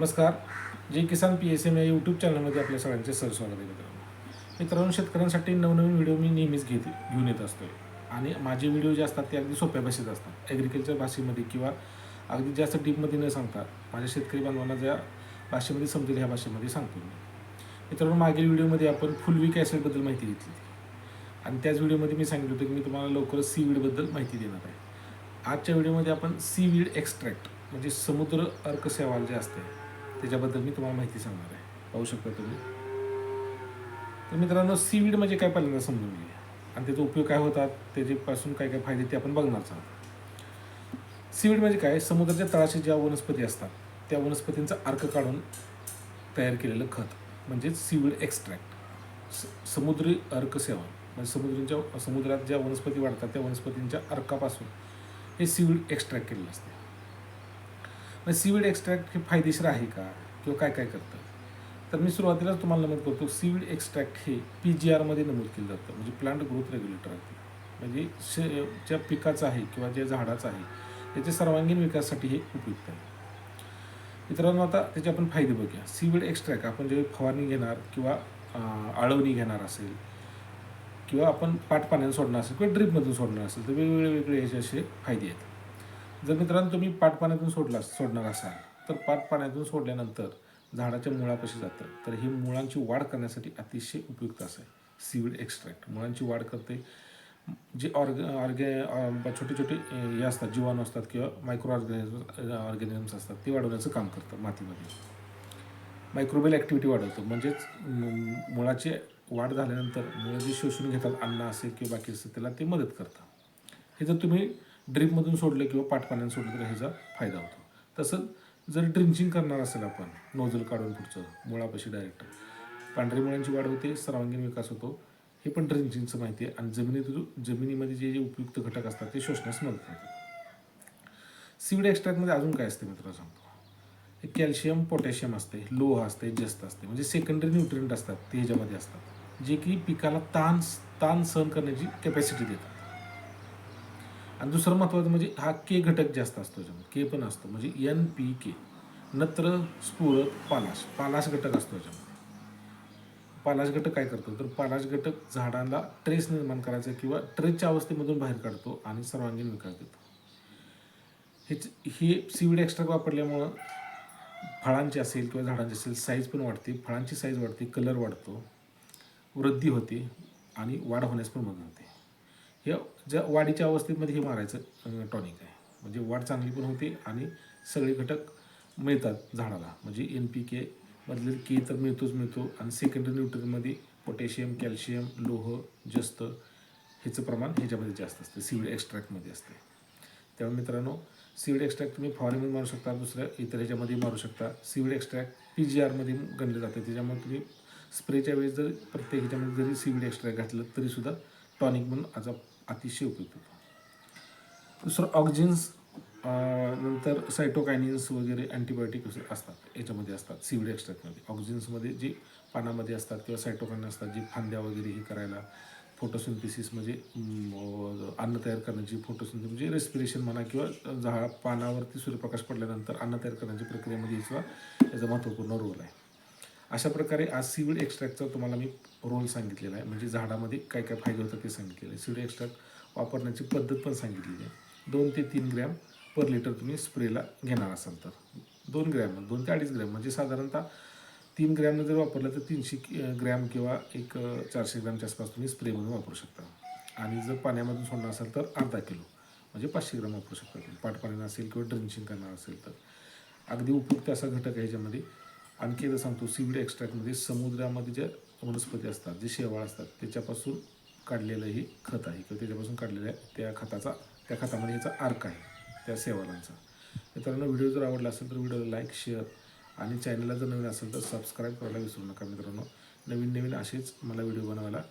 नमस्कार. जे किसान पी एस एम या यूट्यूब चॅनलमध्ये आपल्या सगळ्यांचे सर स्वागत आहे मित्रांनो. मित्रांनो शेतकऱ्यांसाठी नवनवीन व्हिडिओ मी नेहमीच घेत घेऊन येत असतो आणि माझे व्हिडिओ जे असतात ते अगदी सोप्या भाषेत असतात. ॲग्रिकल्चर भाषेमध्ये किंवा अगदी जास्त डीपमध्ये न सांगता माझ्या शेतकरी बांधवांना ज्या भाषेमध्ये समजेल ह्या भाषेमध्ये सांगतो मी. मित्रांनो मागील व्हिडिओमध्ये आपण फुलविक ॲसिडबद्दल माहिती घेतली. आणि त्याच व्हिडिओमध्ये मी सांगितलं होतं की मी तुम्हाला लवकरच सी वीडबद्दल माहिती देणार आहे. आजच्या व्हिडिओमध्ये आपण सी वीड एक्स्ट्रॅक्ट म्हणजे समुद्र अर्क सेवाल जे असते त्याच्याबद्दल मी तुम्हाला माहिती सांगणार आहे. पाहू शकता तुम्ही. तर मित्रांनो सीवीड म्हणजे काय पहिल्यांदा समजून घे आणि त्याचा उपयोग काय होतात? त्याच्यापासून काय काय फायदे ते आपण बघणारच आहोत. सीवीड म्हणजे काय? समुद्राच्या तळाशी ज्या वनस्पती असतात त्या वनस्पतींचा अर्क काढून तयार केलेलं खत म्हणजेच सीवीड एक्स्ट्रॅक्ट स समुद्री अर्क सेवन. म्हणजे समुद्रांच्या समुद्रात ज्या वनस्पती वाढतात त्या वनस्पतींच्या अर्कापासून हे सीवीड एक्स्ट्रॅक्ट केलेलं असते. मग सीवीड एक्स्ट्रॅक्ट हे फायदेशीर आहे का? किंवा काय काय करतं? तर मी सुरुवातीलाच तुम्हाला नमूद करतो सीवीड एक्स्ट्रॅक्ट हे पी जी आरमध्ये नमूद केलं जातं. म्हणजे प्लांट ग्रोथ रेग्युलेटर आहे म्हणजे श ज्या पिकाचं आहे किंवा ज्या झाडाचं आहे त्याच्या सर्वांगीण विकासासाठी हे उपयुक्त आहे. मित्रांनो आता त्याचे आपण फायदे बघूया. सीवीड एक्स्ट्रॅक्ट आपण जे फवारणी घेणार किंवा आळवणी घेणार असेल किंवा आपण पाट पाण्याने सोडणार असेल किंवा ड्रीपमधून सोडणार असेल तर वेगवेगळे वेगळे याचे असे फायदे आहेत. जर मित्रांनो तुम्ही पाट पाण्यातून सोडला सोडणार असाल तर पाट पाण्यातून सोडल्यानंतर झाडाच्या मुळापाशी जातं तर हे मुळांची वाढ करण्यासाठी अतिशय उपयुक्त असं आहे. Seaweed extract. मुळांची वाढ करते. जे ऑर्ग ऑर्गे छोटे छोटे हे असतात जीवाणू असतात किंवा मायक्रो ऑर्गॅनिझम ऑर्गॅनिझम्स असतात ते वाढवण्याचं काम करतं मातीमध्ये. मायक्रोबेल ॲक्टिव्हिटी वाढवतं. म्हणजेच मुळाची वाढ झाल्यानंतर मुळं जे शोषून घेतात अन्न असेल किंवा बाकी असेल त्याला ते मदत करतं हे जर तुम्ही ड्रीपमधून सोडलं किंवा पाटपाण्याने सोडलं तर ह्याचा फायदा होतो. तसंच जर ड्रिंचिंग करणार असेल आपण नोझल काढून पुढचं मुळापाशी डायरेक्ट पांढरी मुळांची वाढ होते सर्वांगीण विकास होतो. हे पण ड्रिंचिंगचं माहिती आहे. आणि जमिनीत जमिनीमध्ये जे जे उपयुक्त घटक असतात ते शोषण्यास मदत करतात. सीविड एक्स्ट्रॅक्टमध्ये अजून काय असते मित्र सांगतो. कॅल्शियम पोटॅशियम असते लोह असते जस्त असते. म्हणजे सेकंडरी न्यूट्रियंट असतात ते ह्याच्यामध्ये असतात. जे की पिकाला ताण ताण सहन करण्याची कॅपॅसिटी देतात. आणि दुसरं महत्त्वाचं म्हणजे हा के घटक जास्त असतो त्याच्यामध्ये के पण असतो. म्हणजे एन पी के. नत्र स्फुरत पालाश. पालाश घटक असतो त्याच्यामध्ये पालाश घटक काय करतो? तर पालाश घटक झाडाला ट्रेस निर्माण करायचा किंवा ट्रेसच्या अवस्थेमधून बाहेर काढतो आणि सर्वांगीण विकास देतो. हेच हे सीविड एक्स्ट्रा वापरल्यामुळं फळांची असेल किंवा झाडांची असेल साईज पण वाढते. फळांची साईज वाढते कलर वाढतो. वृद्धी होते आणि वाढ होण्यास पण मदत होते. हे ज्या वाढीच्या अवस्थेमध्ये हे मारायचं टॉनिक आहे. म्हणजे वाढ चांगली पण होते आणि सगळे घटक मिळतात झाडाला. म्हणजे एन पी के मधले के तर मिळतोच मिळतो आणि सेकंडरी न्यूट्रनमध्ये पोटॅशियम कॅल्शियम लोह जस्त ह्याचं प्रमाण ह्याच्यामध्ये जास्त असतं. सीड एक्स्ट्रॅक्टमध्ये असते. त्यामुळे मित्रांनो सीड एक्स्ट्रॅक्ट तुम्ही फॉरेनमध्ये मारू शकता दुसऱ्या इतर ह्याच्यामध्ये मारू शकता. सीड एक्स्ट्रॅक्ट पी जी आरमध्ये गणले जाते. त्याच्यामुळे तुम्ही स्प्रेच्या वेळेस जर प्रत्येक ह्याच्यामध्ये जरी सीड एक्स्ट्रॅक्ट घातलं तरीसुद्धा टॉनिक म्हणून आज अतिशय उपयुक्त होतो. दुसरं ऑक्झिन्स नंतर सायटोकायनिन्स वगैरे अँटीबायोटिक असतात याच्यामध्ये असतात सीविड एक्स्ट्रॅक्टमध्ये ऑक्झिन्समध्ये जे पानामध्ये असतात किंवा सायटोकायन असतात जे फांद्या वगैरे हे करायला फोटोसिंथेसिस म्हणजे अन्न तयार करण्याची फोटोसिंथेसिस म्हणजे रेस्पिरेशन म्हणा किंवा झाड पानावरती सूर्यप्रकाश पडल्यानंतर अन्न तयार करण्याच्या प्रक्रियेमध्ये याचा याचा महत्त्वपूर्ण रोल आहे. अशा प्रकारे आज सीविड एक्स्ट्रॅक्टचा तुम्हाला मी रोल सांगितलेला आहे. म्हणजे झाडामध्ये काय काय फायदे होतात ते सांगितलेलं आहे. सीविड एक्स्ट्रॅक्ट वापरण्याची पद्धत पण सांगितलेली आहे. दोन ते तीन ग्रॅम पर लिटर तुम्ही स्प्रेला घेणार असाल तर. दोन ग्रॅम दोन ते अडीच ग्रॅम. म्हणजे साधारणतः तीन ग्रॅमनं जर वापरलं तर तीनशे ग्रॅम किंवा एक चारशे ग्रॅमच्या आसपास तुम्ही स्प्रे म्हणून वापरू शकता. आणि जर पाण्यामधून सोडणार असाल तर अर्धा किलो. म्हणजे पाचशे ग्रॅम वापरू शकता तुम्ही. पाटपाण्यानं असेल किंवा ड्रिंचिंग करणार असेल तर. अगदी उपयुक्त असा घटक आहे ज्यामध्ये आणखी एकदा सांगतो सीविड एक्स्ट्रॅक्टमध्ये म्हणजे समुद्रामध्ये ज्या वनस्पती असतात जे शेवाळ असतात त्याच्यापासून काढलेलं हे खत आहे. किंवा त्याच्यापासून काढलेलं आहे त्या खताचा त्या खतामध्ये याचा अर्क आहे त्या शेवाळांचा. मित्रांनो व्हिडिओ जर आवडला असेल तर व्हिडिओला लाईक शेअर आणि चॅनलला जर नवीन असेल तर सबस्क्राईब करायला विसरू नका मित्रांनो. नवीन नवीन असेच मला व्हिडिओ बनवायला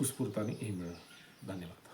उत्स्फूर्ताने हे मिळेल. धन्यवाद.